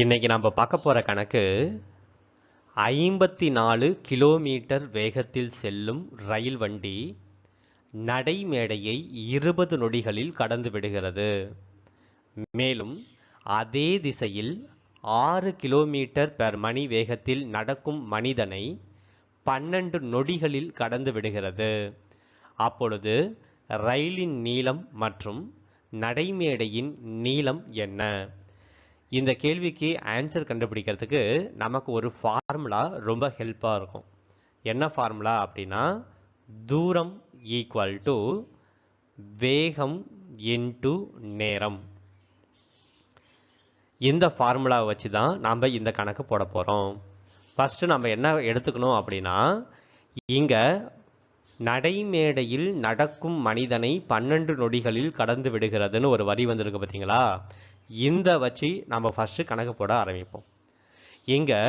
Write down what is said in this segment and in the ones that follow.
இன்னைக்கு நம்ம பார்க்க போகிற கணக்கு ஐம்பத்தி நாலு கிலோமீட்டர் வேகத்தில் செல்லும் ரயில் வண்டி நடைமேடையை இருபது நொடிகளில் கடந்து விடுகிறது. மேலும் அதே திசையில் ஆறு கிலோமீட்டர் பெர் மணி வேகத்தில் நடக்கும் மனிதனை பன்னெண்டு நொடிகளில் கடந்து விடுகிறது. அப்பொழுது ரயிலின் நீளம் மற்றும் நடைமேடையின் நீளம் என்ன? இந்த கேள்விக்கு ஆன்சர் கண்டுபிடிக்கிறதுக்கு நமக்கு ஒரு ஃபார்முலா ரொம்ப ஹெல்ப்பாக இருக்கும். என்ன ஃபார்முலா அப்படின்னா தூரம் ஈக்குவல் டு வேகம் இன்டு நேரம். இந்த ஃபார்முலாவை வச்சு தான் நாம் இந்த கணக்கு போட போகிறோம் ஃபஸ்ட்டு நம்ம என்ன எடுத்துக்கணும் அப்படின்னா இங்கே நடைமேடையில் நடக்கும் மனிதனை பன்னெண்டு நொடிகளில் கடந்து விடுகிறதுன்னு ஒரு வரி வந்திருக்கு பார்த்தீங்களா இந்த வச்சு நம்ம ஃபஸ்ட்டு கணக்கு போட ஆரம்பிப்போம். இங்கே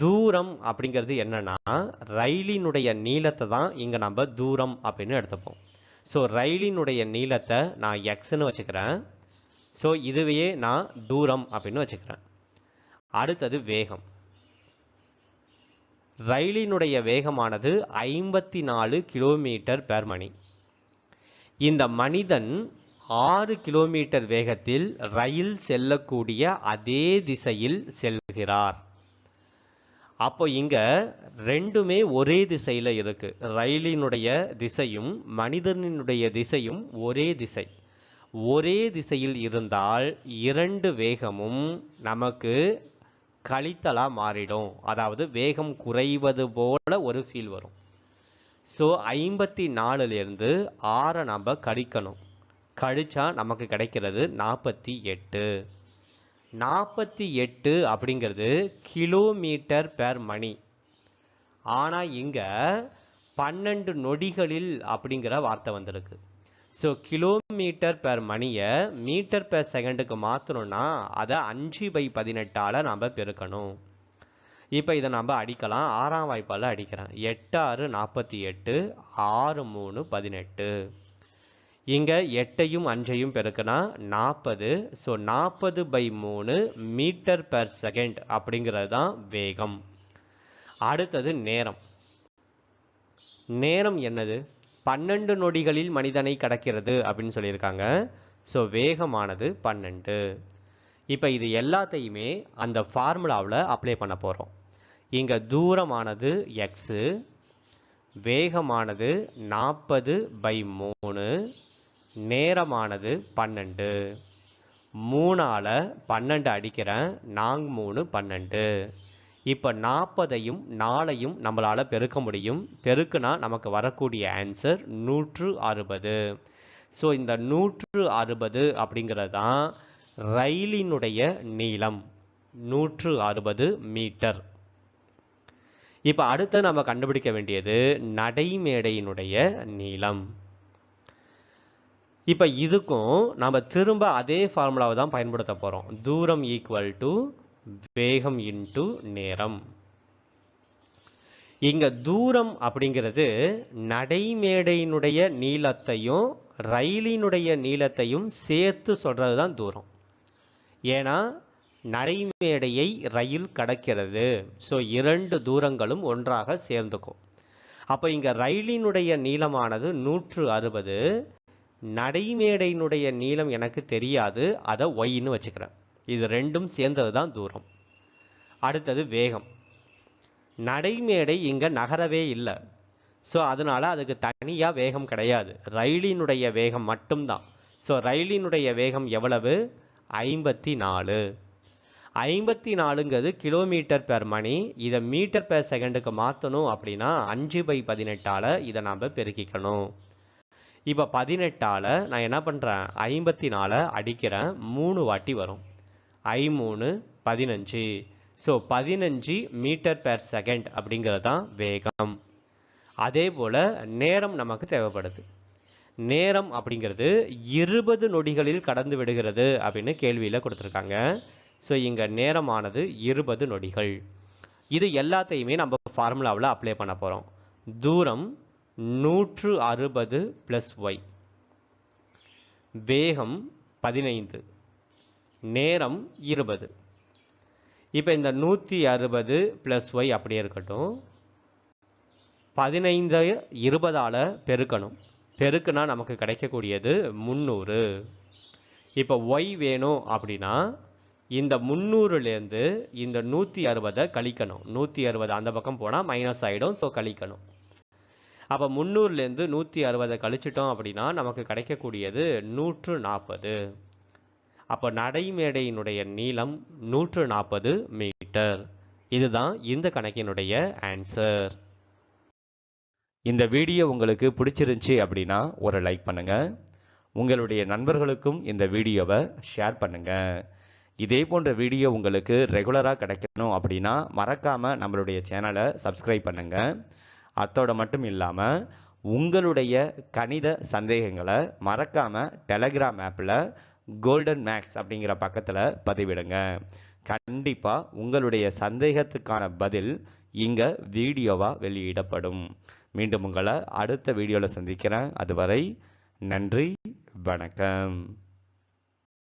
தூரம் அப்படிங்கிறது என்னன்னா ரயிலினுடைய நீளத்தை தான் இங்கே நம்ம தூரம் அப்படின்னு எடுத்துப்போம். ஸோ ரயிலினுடைய நீளத்தை நான் எக்ஸ்ன்னு வச்சுக்கிறேன். ஸோ இதுவையே நான் தூரம் அப்படின்னு வச்சுக்கிறேன். அடுத்தது வேகம். ரயிலினுடைய வேகமானது ஐம்பத்தி நாலு கிலோமீட்டர் பெர் மணி. இந்த மனிதன் ஆறு கிலோமீட்டர் வேகத்தில் ரயில் செல்லக்கூடிய அதே திசையில் செல்கிறார். அப்போ இங்க ரெண்டுமே ஒரே திசையில இருக்கு. ரயிலினுடைய திசையும் மனிதனினுடைய திசையும் ஒரே திசை. ஒரே திசையில் இருந்தால் இரண்டு வேகமும் நமக்கு கழித்தலா மாறிடும். அதாவது வேகம் குறைவது போல ஒரு ஃபீல் வரும். ஸோ ஐம்பத்தி நாலுலேருந்து ஆறை நம்ம கழிக்கணும். கழிச்சா நமக்கு கிடைக்கிறது நாற்பத்தி எட்டு. நாற்பத்தி எட்டு அப்படிங்கிறது கிலோமீட்டர் பெர் மணி. ஆனால் இங்கே பன்னெண்டு நொடிகளில் அப்படிங்கிற வார்த்தை வந்திருக்கு. ஸோ கிலோமீட்டர் பெர் மணியை மீட்டர் பெர் செகண்டுக்கு மாற்றணும்னா அதை அஞ்சு பை பதினெட்டால் நம்ம பெருக்கணும். இப்போ இதை நம்ம அடிக்கலாம். ஆறாம் வாய்ப்பால் அடிக்கிறேன். எட்டு ஆறு நாற்பத்தி எட்டு ஆறு மூணு பதினெட்டு. இங்கே எட்டையும் அஞ்சையும் பெருக்கினா நாற்பது ஸோ நாற்பது பை மூணு மீட்டர் பெர் செகண்ட் அப்படிங்கிறது தான் வேகம். அடுத்தது நேரம். நேரம் என்னது? பன்னெண்டு நொடிகளில் மனிதனை கடக்கிறது அப்படின்னு சொல்லியிருக்காங்க. ஸோ வேகமானது பன்னெண்டு. இப்போ இது எல்லாத்தையுமே அந்த ஃபார்முலாவில் அப்ளை பண்ண போகிறோம் இங்கே தூரமானது எக்ஸு வேகமானது நாற்பது பை மூணு. நேரமானது பன்னெண்டு. மூணால் பன்னெண்டு அடிக்கிறேன். நாங் மூணு பன்னெண்டு. இப்போ நாற்பதையும் நாலையும் நம்மளால் பெருக்க முடியும். பெருக்குனா நமக்கு வரக்கூடிய ஆன்சர் நூற்று அறுபது. ஸோ இந்த நூற்று அறுபது அப்படிங்கிறது தான் ரயிலினுடைய நீளம். நூற்று அறுபது மீட்டர். இப்போ அடுத்து நம்ம கண்டுபிடிக்க வேண்டியது நடைமேடையினுடைய நீளம். இப்போ இதுக்கும் நம்ம திரும்ப அதே ஃபார்முலாவை தான் பயன்படுத்த போகிறோம் தூரம் ஈக்குவல் டு வேகம் இன்டு நேரம். இங்கே தூரம் அப்படிங்கிறது நடைமேடையினுடைய நீளத்தையும் ரயிலினுடைய நீளத்தையும் சேர்த்து சொல்கிறது தான் தூரம். ஏன்னா நடைமேடையை ரயில் கடக்கிறது. ஸோ இரண்டு தூரங்களும் ஒன்றாக சேர்ந்துக்கும். அப்போ இங்கே ரயிலினுடைய நீளமானது நூற்று அறுபது நடைமேடையினுடைய நீளம் எனக்கு தெரியாது. அதை ஒய்ன்னு வச்சுக்கிறேன். இது ரெண்டும் சேர்ந்தது தான் தூரம். அடுத்தது வேகம். நடைமேடை இங்கே நகரவே இல்லை. ஸோ அதனால் அதுக்கு தனியாக வேகம் கிடையாது. ரயிலினுடைய வேகம் மட்டும்தான். ஸோ ரயிலினுடைய வேகம் எவ்வளவு? ஐம்பத்தி நாலு. ஐம்பத்தி நாலுங்கிறது கிலோமீட்டர் பெர் மணி. இதை மீட்டர் பெர் செகண்டுக்கு மாற்றணும் அப்படின்னா அஞ்சு பை பதினெட்டால் இதை நாம் பெருக்கிக்கணும். இப்போ பதினெட்டால் நான் என்ன பண்ணுறேன் ஐம்பத்தி நாலை அடிக்கிறேன். மூணு வாட்டி வரும். ஐ மூணு பதினஞ்சு. ஸோ பதினஞ்சு மீட்டர் பெர் செகண்ட் அப்படிங்கிறது தான் வேகம். அதே போல் நேரம் நமக்கு தேவைப்படுது. நேரம் அப்படிங்கிறது இருபது நொடிகளில் கடந்து விடுகிறது அப்படின்னு கேள்வியில் கொடுத்துருக்காங்க. ஸோ இங்கே நேரமானது இருபது நொடிகள். இது எல்லாத்தையுமே நம்ம ஃபார்முலாவில் அப்ளை பண்ண போகிறோம் தூரம் நூற்று அறுபது ப்ளஸ் ஒய் வேகம் பதினைந்து. நேரம் இருபது. இப்போ இந்த நூற்றி அறுபது ப்ளஸ் ஒய் அப்படியே இருக்கட்டும். பதினைந்து இருபதால் பெருக்கணும். பெருக்குனா நமக்கு கிடைக்கக்கூடியது முந்நூறு. இப்போ ஒய் வேணும் அப்படின்னா இந்த முந்நூறுலேருந்து இந்த நூற்றி அறுபதை கழிக்கணும். நூற்றி அறுபது அந்த பக்கம் போனால் மைனஸ் ஆகிடும் ஸோ கழிக்கணும். அப்போ முந்நூறுலேருந்து நூற்றி அறுபதை கழிச்சிட்டோம் அப்படின்னா நமக்கு கிடைக்கக்கூடியது நூற்று நாற்பது அப்போ நடைமேடையினுடைய நீளம் நூற்று நாற்பது மீட்டர். இதுதான் இந்த கணக்கினுடைய ஆன்சர் இந்த வீடியோ உங்களுக்கு பிடிச்சிருந்துச்சி அப்படின்னா ஒரு லைக் பண்ணுங்க. உங்களுடைய நண்பர்களுக்கும் இந்த வீடியோவை ஷேர் பண்ணுங்க. இதே போன்ற வீடியோ உங்களுக்கு ரெகுலராக கிடைக்கணும் அப்படின்னா மறக்காமல் நம்மளுடைய சேனலை சப்ஸ்கிரைப் பண்ணுங்கள் அத்தோட மட்டும் இல்லாமல் உங்களுடைய கணித சந்தேகங்களை மறக்காமல் டெலகிராம் ஆப்பில் கோல்டன் மேக்ஸ் அப்படிங்கிற பக்கத்தில் பதிவிடுங்க. கண்டிப்பாக உங்களுடைய சந்தேகத்துக்கான பதில் இங்கே வீடியோவாக வெளியிடப்படும். மீண்டும் உங்களை அடுத்த வீடியோவில் சந்திக்கிறேன். அதுவரை நன்றி வணக்கம்.